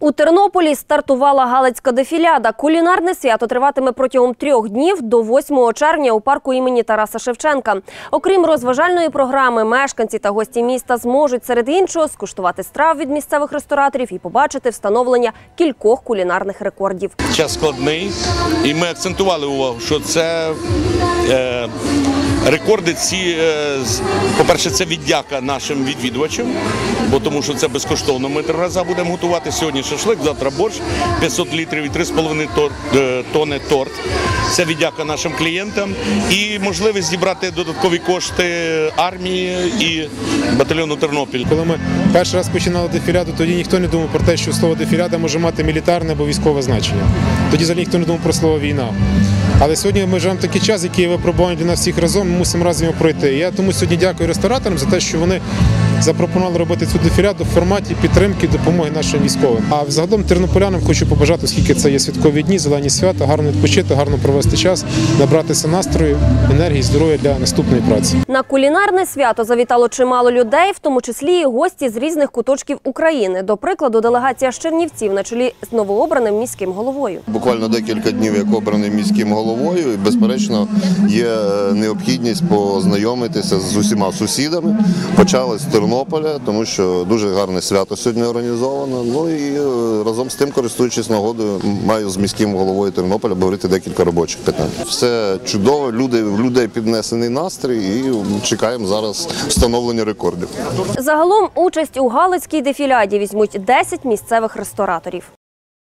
У Тернополі стартувала Галицька дефіляда. Кулінарне свято триватиме протягом трьох днів до 8 червня у парку імені Тараса Шевченка. Окрім розважальної програми, мешканці та гості міста зможуть серед іншого скуштувати страв від місцевих рестораторів і побачити встановлення кількох кулінарних рекордів. час складний, і ми акцентували увагу, що це е, рекорди ці, е, по-перше, це віддяка нашим відвідувачам, бо тому що це безкоштовно. Ми три рази будемо готувати сьогодні шашлик, завтра борщ, 500 літрів і 3,5 тор, е, тони торт. Це віддяка нашим клієнтам і можливість зібрати додаткові кошти армії і батальйону Тернопіль. Коли ми перший раз починали дефіляду, тоді ніхто не думав про те, що слово дефіляда може мати мілітарне або військове значення. Тоді взагалі ніхто не думав про слово війна. Але сьогодні ми живемо такий час, який випробування для нас всіх разом, ми мусимо разом його пройти. Я тому сьогодні дякую рестораторам за те, що вони запропонували робити цю дефіляду в форматі підтримки допомоги нашим військовим. А взагалом тернополянам хочу побажати, оскільки це є святкові дні, зелені свята, гарно відпочити, гарно провести час, набратися настрою, енергії, здоров'я для наступної праці. На кулінарне свято завітало чимало людей, в тому числі і гості з різних куточків України. До прикладу, делегація з Чернівців на чолі з новообраним міським головою. Буквально декілька днів, як обраний міським головою, і безперечно є е, необхідність познайомитися з усіма сусідами. Почали з Тернополя, тому що дуже гарне свято сьогодні організовано. Ну і е, разом з тим, користуючись нагодою, маю з міським головою Тернополя говорити декілька робочих питань. Все чудово, люди в людей піднесений настрій, і чекаємо зараз встановлення рекордів. Загалом участь у Галицькій дефіляді візьмуть 10 місцевих рестораторів.